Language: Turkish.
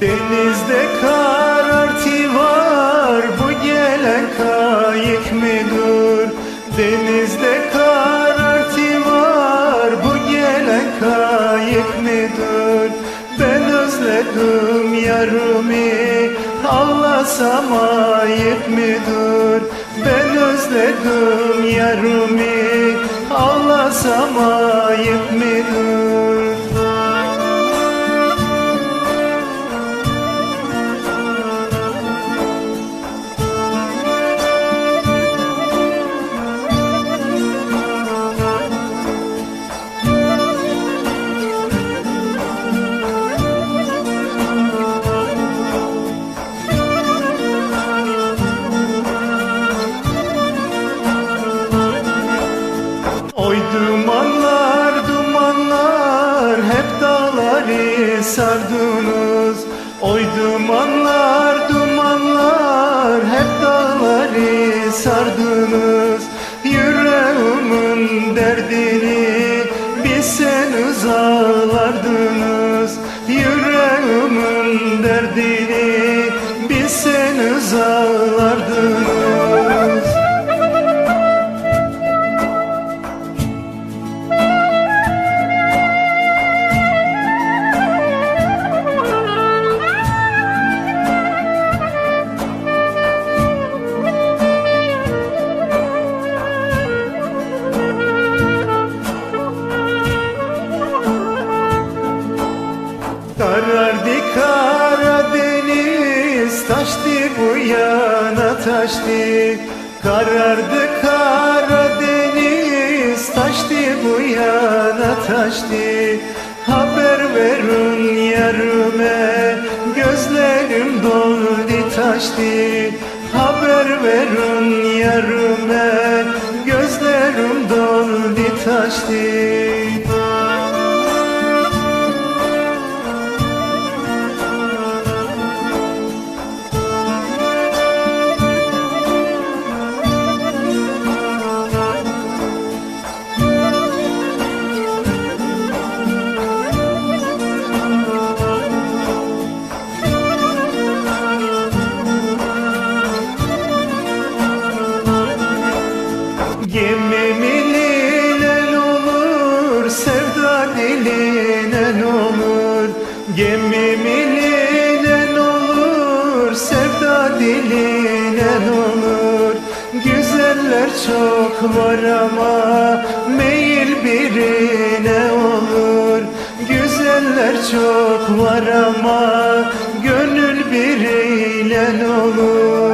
Denizde karartı var bu gelen kayık mıdır? Denizde karartı var bu gelen kayık mıdır? Ben özledim yarımı ağlasam ayıp mıdır? Ben özledim yarımı ağlasam ayıp sardınız Oy dumanlar dumanlar hep dağları sardınız Yüreğimin derdini bilseniz ağlardınız Yüreğimin derdini bilseniz ağlardınız Karardı Karadeniz taştı bu yana taştı. Karardı Karadeniz taştı bu yana taştı. Haber verin yarime gözlerim doldu taştı. Haber verin yarime gözlerim doldu taştı Gemimin inen olur, sevda dilinen olur. Gemimin inen olur, sevda dilinen olur. Güzeller çok var ama meyil birine olur. Güzeller çok var ama gönül biriyle olur.